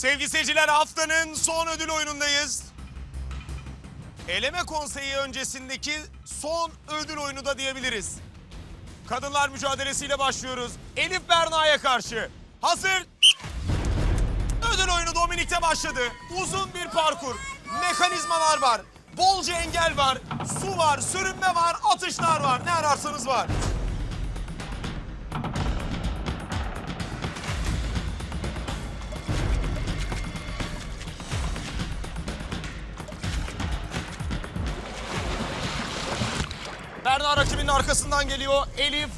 Sevgili seyirciler haftanın son ödül oyunundayız. Eleme konseyi öncesindeki son ödül oyunu da diyebiliriz. Kadınlar mücadelesiyle başlıyoruz. Elif Berna'ya karşı. Hazır. Ödül oyunu Dominik'te başladı. Uzun bir parkur. Mekanizmalar var. Bolca engel var. Su var, sürünme var, atışlar var. Ne ararsanız var. Rakibinin arkasından geliyor. Elif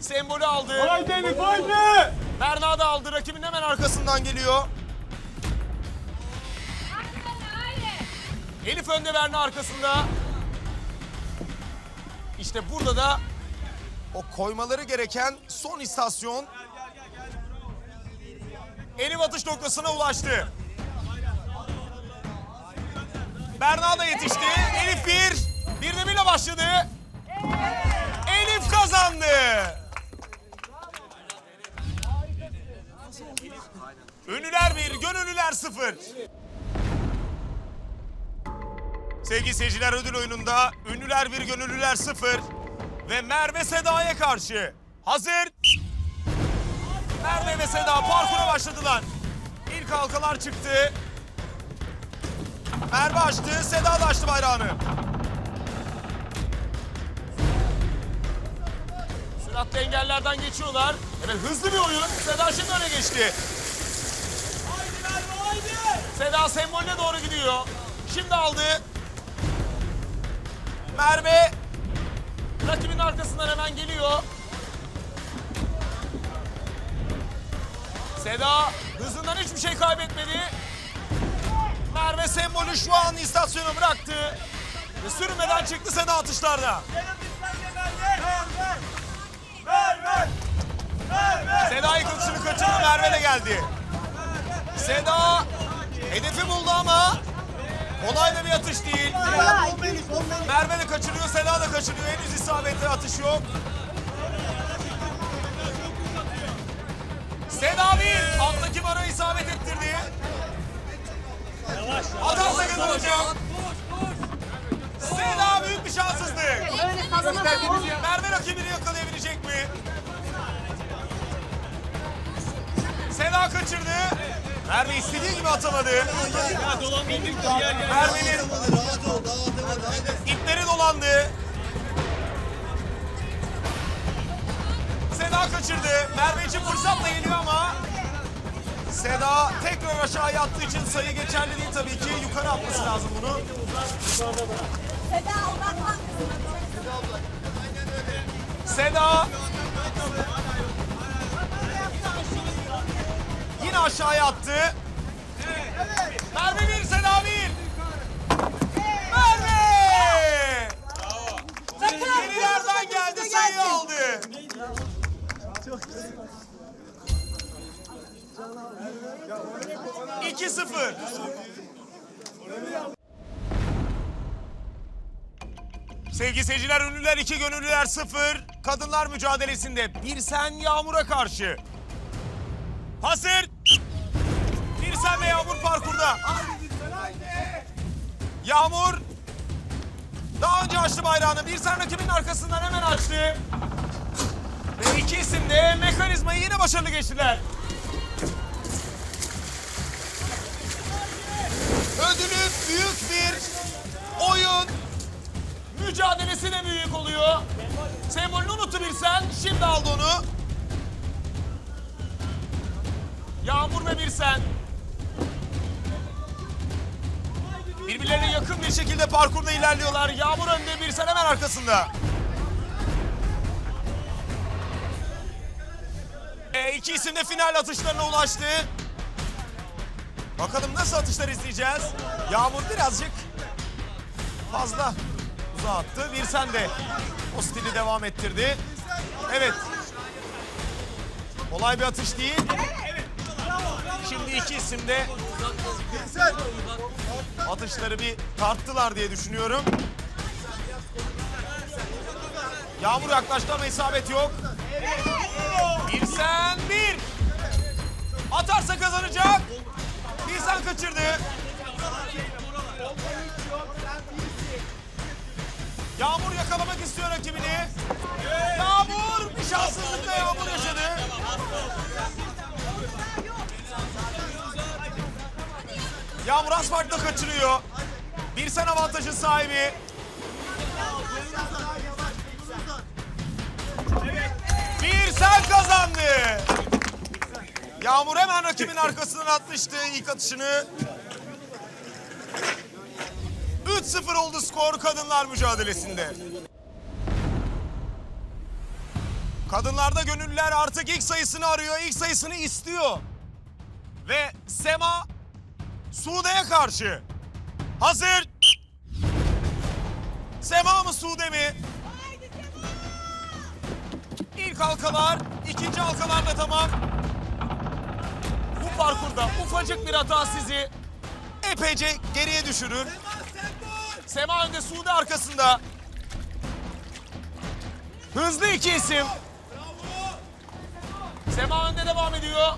sembolü aldı. Haydi Elif haydi! Berna da aldı. Rakibin hemen arkasından geliyor. Elif önde Berna arkasında. İşte burada da o koymaları gereken son istasyon. Elif atış noktasına ulaştı. Berna da yetişti. Elif bir. Bir de birle başladı. Elif kazandı. Ünlüler bir, gönüllüler sıfır. Sevgili seyirciler ödül oyununda ünlüler bir, gönüllüler sıfır. Ve Merve Seda'ya karşı. Hazır. Merve ve Seda parkura başladılar. İlk halkalar çıktı. Merve açtı, Seda da açtı bayrağını. Süratli engellerden geçiyorlar. Evet hızlı bir oyun. Seda şimdi öne geçti. Seda sembolüne doğru gidiyor. Şimdi aldı. Merve rakibin arkasından hemen geliyor. Seda hızından hiçbir şey kaybetmedi. Merve sembolü şu an istasyona bıraktı. Ve sürmeden çıktı Seda atışlarda. Seda ilk atışını kaçırdı. Merve de geldi. Seda hedefi buldu ama kolay da bir atış değil. Merve de kaçırıyor, Seda da kaçırıyor. Henüz isabetli atış yok. Seda bir, alttaki bara isabet ettirdi. Atarsa kazanacak. Seda büyük bir şanssızlık. Merve rakibini yakalayabilecek mi? Seda kaçırdı. Merve istediği gibi atamadı. Merve'nin ipleri dolandı. Seda kaçırdı. Merve için fırsatla geliyor ama Seda tekrar aşağıya attığı için sayı geçerli değil tabii ki. Yukarı atması lazım bunu. Seda. Seda yine aşağıya attı. Merve bir, Seda bir. Merve! Yenilerden geldi, sayı aldı. İki sıfır. Sevgili seyirciler, ünlüler 2, gönüllüler 0. Kadınlar mücadelesinde bir sen Yağmur'a karşı. Hazır. Bir sen ve Yağmur parkurda. Yağmur daha önce açtı bayrağını. Bir sen rakibinin arkasından hemen açtı. Ve iki isim de mekanizmayı yine başarılı geçtiler. Ödülü büyük bir oyun mücadelesi de büyük oluyor. Sembolünü unuttu bir sen. Şimdi aldı onu. Yağmur ve bir sen. Birbirlerine yakın bir şekilde parkurda ilerliyorlar. Yağmur önde bir sen hemen arkasında. E, iki isim de final atışlarına ulaştı. Bakalım nasıl atışlar izleyeceğiz. Yağmur birazcık fazla uzağa attı. Bir sen de o stili devam ettirdi. Evet. Kolay bir atış değil. Şimdi iki isim de atışları bir tarttılar diye düşünüyorum. Yağmur yaklaştı ama isabet yok. Bir sen bir. Atarsa kazanacak. kaçırdı. Yağmur yakalamak istiyor rakibini. Yağmur bir şanssızlıkla Yağmur yaşadı. Yağmur az farkla kaçırıyor. Bir sen avantajın sahibi. Bir sen kazandı. Yağmur hemen rakibin arkasından atmıştı ilk atışını. 3-0 oldu skor kadınlar mücadelesinde. Kadınlarda gönüllüler artık ilk sayısını arıyor, ilk sayısını istiyor. Ve Sema Sude'ye karşı. Hazır. Sema mı Sude mi? İlk halkalar, ikinci halkalar da tamam. Bu parkurda ufacık bir hata sizi epeyce geriye düşürür. Sema önde, Sude arkasında. Hızlı iki isim. Sema önde devam ediyor.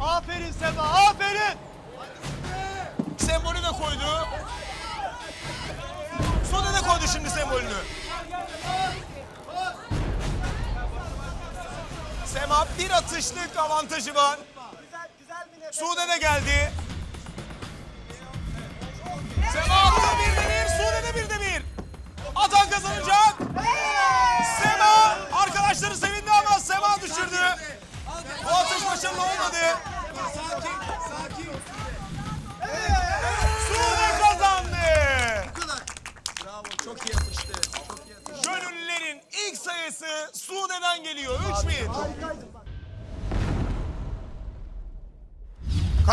Aferin Sema, de koydu şimdi sembolünü. Sema bir atışlık avantajı var. Sude de geldi. Sema attı bir de bir, Sude de bir de bir. Atan kazanacak. Sema arkadaşları sevindi ama Sema düşürdü. O atış başarılı olmadı.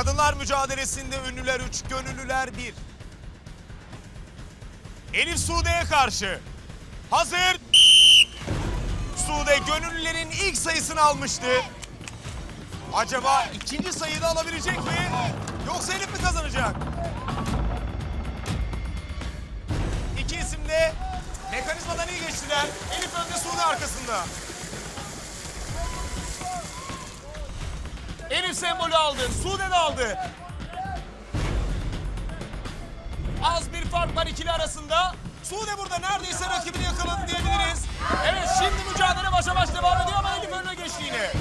Kadınlar mücadelesinde ünlüler 3, gönüllüler 1. Elif Sude'ye karşı. Hazır. Sude gönüllülerin ilk sayısını almıştı. Acaba ikinci sayıyı da alabilecek mi? Yoksa Elif mi kazanacak? İki isim de mekanizmadan iyi geçtiler. Elif önde Sude arkasında. Elif sembolü aldı. Sude de aldı. Az bir fark var ikili arasında. Sude burada neredeyse rakibini yakaladı diyebiliriz. Evet şimdi mücadele başa baş devam ediyor ama Elif önüne geçti yine.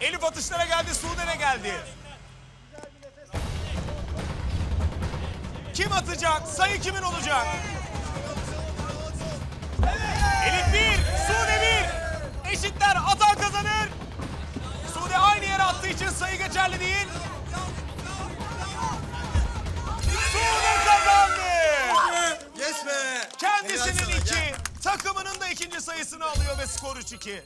Elif atışlara geldi, Sude de geldi. Kim atacak? Sayı kimin olacak? Eşitler atan kazanır. Sude aynı yere attığı için sayı geçerli değil. Sude kazandı. Yes be. Kendisinin iki, gel. takımının da ikinci sayısını alıyor ve skor 3-2.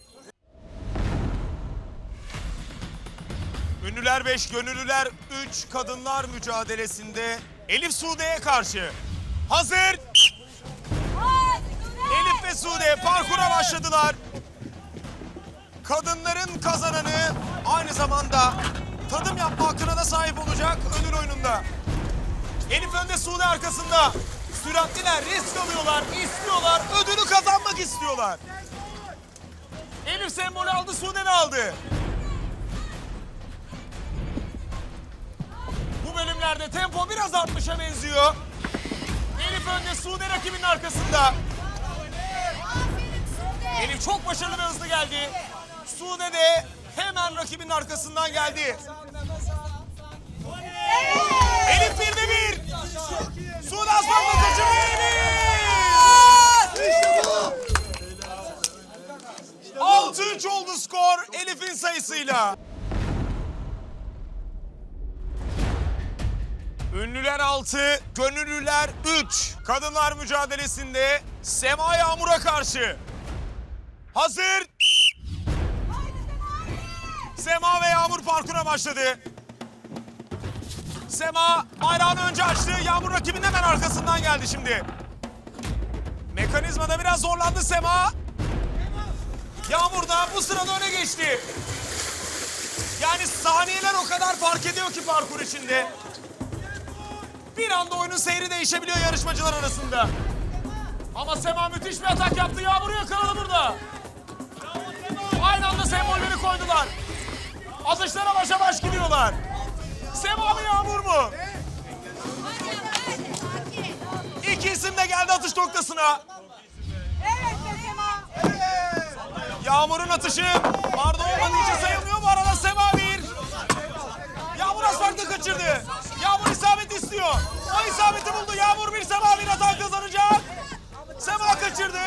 Ünlüler 5, gönüllüler 3 kadınlar mücadelesinde Elif Sude'ye karşı. Hazır. Elif ve Sude parkura başladılar. Kadınların kazananı aynı zamanda tadım yapma hakkına da sahip olacak ödül oyununda. Elif önde Sude arkasında. Süratliler risk alıyorlar, istiyorlar, ödülü kazanmak istiyorlar. Elif sembolü aldı, Sude de aldı. Bu bölümlerde tempo biraz artmışa benziyor. Elif önde, Sude rakibinin arkasında. Elif çok başarılı ve hızlı geldi. Sude de hemen rakibinin arkasından geldi. Elif bir de bir. Sude Aslan'la kaçırdı Elif. 6-3 oldu skor Elif'in sayısıyla. Ünlüler 6, gönüllüler 3. Kadınlar mücadelesinde Sema Yağmur'a karşı. Hazır. Sema ve Yağmur parkura başladı. Sema bayrağını önce açtı. Yağmur rakibinin hemen arkasından geldi şimdi. Mekanizmada biraz zorlandı Sema. Yağmur da bu sırada öne geçti. Yani saniyeler o kadar fark ediyor ki parkur içinde. Bir anda oyunun seyri değişebiliyor yarışmacılar arasında. Ama Sema müthiş bir atak yaptı. Yağmur'u yakaladı burada. Aynı anda sembolleri koydular. Atışlara başa baş gidiyorlar. Sema mı Yağmur mu? İki isim de geldi atış noktasına. Evet Sema. Yağmur'un atışı Arda olmadığı için sayılmıyor. Bu arada Sema bir. Yağmur asfaltı kaçırdı. Yağmur isabet istiyor. O isabeti buldu. Yağmur bir Sema bir hata kazanacak. Sema kaçırdı.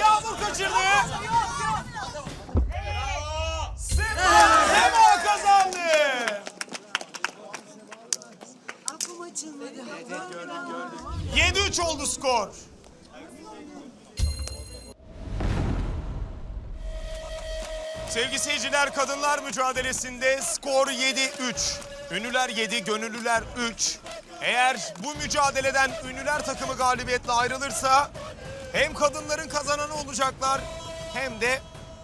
Yağmur kaçırdı. Sema, kazandı. 7-3 oldu skor. Sevgili seyirciler kadınlar mücadelesinde skor 7-3. Ünlüler 7, gönüllüler 3. Eğer bu mücadeleden ünlüler takımı galibiyetle ayrılırsa hem kadınların kazananı olacaklar hem de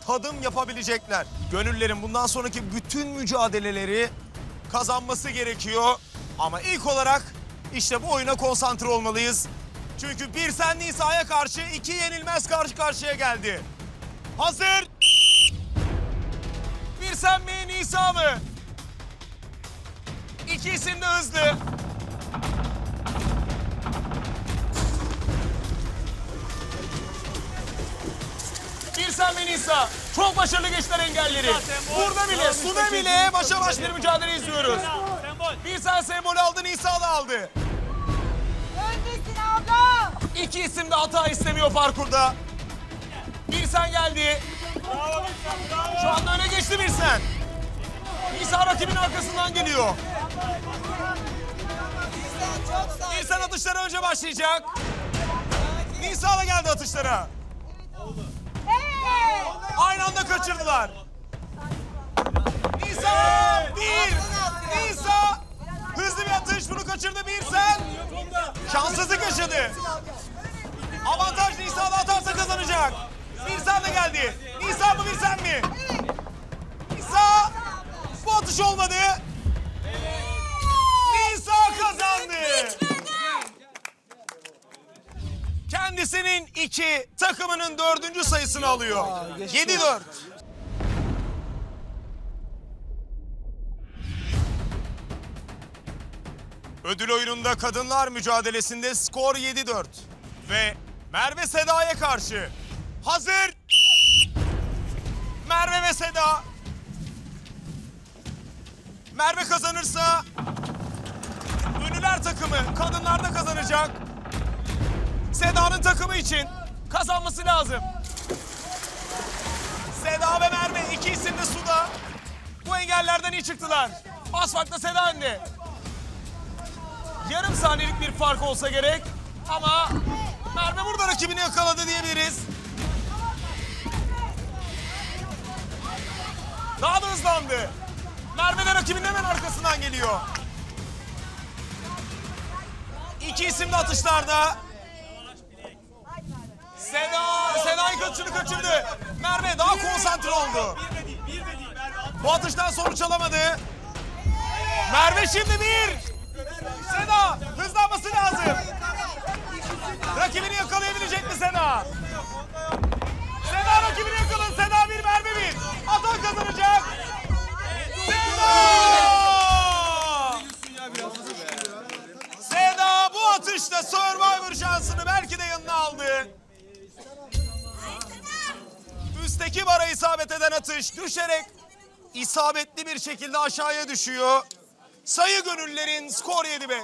tadım yapabilecekler. Gönüllülerin bundan sonraki bütün mücadeleleri kazanması gerekiyor. Ama ilk olarak işte bu oyuna konsantre olmalıyız. Çünkü bir sen Nisa'ya karşı iki yenilmez karşı karşıya geldi. Hazır. Bir sen mi Nisa mı? İki de hızlı. Sen mi Nisa? Çok başarılı geçtiler engelleri. Burada bile, suda bile başa baş bir mücadele izliyoruz. Bir sen sembolü aldı, Nisa da aldı. Öndesin abla. İki isim de hata istemiyor parkurda. Bir sen geldi. Şu anda öne geçti bir sen. Nisa rakibin arkasından geliyor. Bir sen atışlara önce başlayacak. Nisa da geldi atışlara. Aynı anda kaçırdılar. Nisa bir. Nisa hızlı bir atış bunu kaçırdı bir sen. Şanssızlık yaşadı. Avantaj Nisa'da atarsa kazanacak. Sen de geldi. Nisa mı bir sen mi? Nisa bu atış olmadı. Nisa kazandı. Kendisinin iki, takımının dördüncü sayısını alıyor. 7-4. Ödül oyununda kadınlar mücadelesinde skor 7-4. Ve Merve Seda'ya karşı. Hazır. Merve ve Seda. Merve kazanırsa ünlüler takımı kadınlarda kazanacak. Seda'nın takımı için kazanması lazım. Seda ve Merve iki isim de suda. Bu engellerden iyi çıktılar. Asfaltta Seda önde. Yarım saniyelik bir fark olsa gerek. Ama Merve burada rakibini yakaladı diyebiliriz. Daha da hızlandı. Merve de rakibinin hemen arkasından geliyor. İki isim de atışlarda. Seda, Seda'yı kaçırdı kaçırdı. Merve daha konsantre oldu. Bu atıştan sonuç alamadı. Merve şimdi bir. Seda hızlanması lazım. Rakibini yakalayabilecek mi Seda? Seda rakibini yakaladı. Seda bir, Merve bir. Atan kazanacak. Seda! Seda bu atışta Survivor şansını belki de yanına aldı. Üstteki bara isabet eden atış düşerek isabetli bir şekilde aşağıya düşüyor. Sayı gönüllerin skor 7-5.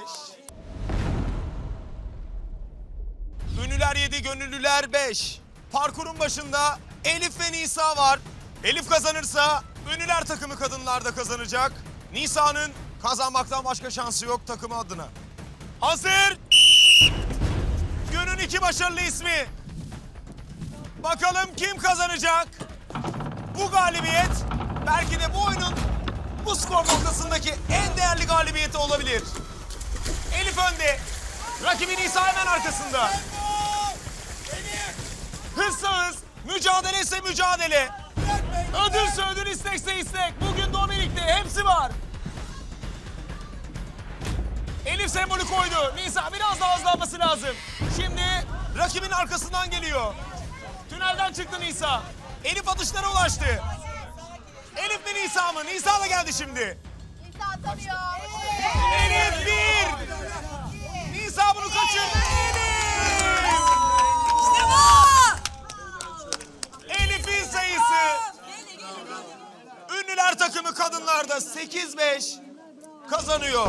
Ünlüler 7, gönüllüler 5. Parkurun başında Elif ve Nisa var. Elif kazanırsa ünlüler takımı kadınlarda kazanacak. Nisa'nın kazanmaktan başka şansı yok takımı adına. Hazır. Günün iki başarılı ismi. Bakalım kim kazanacak? Bu galibiyet belki de bu oyunun bu skor noktasındaki en değerli galibiyeti olabilir. Elif önde. Rakibi Nisa hemen arkasında. Hızsa hız, mücadele ise mücadele. Ödülse ödül, istekse istek. Bugün Dominik'te hepsi var. Elif sembolü koydu. Nisa biraz daha hızlanması lazım. Şimdi rakibin arkasından geliyor. Tünelden çıktı Nisa. Elif atışlara ulaştı. Elif mi Nisa mı? Nisa da geldi şimdi. İnsan atamıyor. Elif bir. Nisa bunu kaçırdı. Elif. İşte bu. Elif'in sayısı. Ünlüler takımı kadınlarda 8-5 kazanıyor.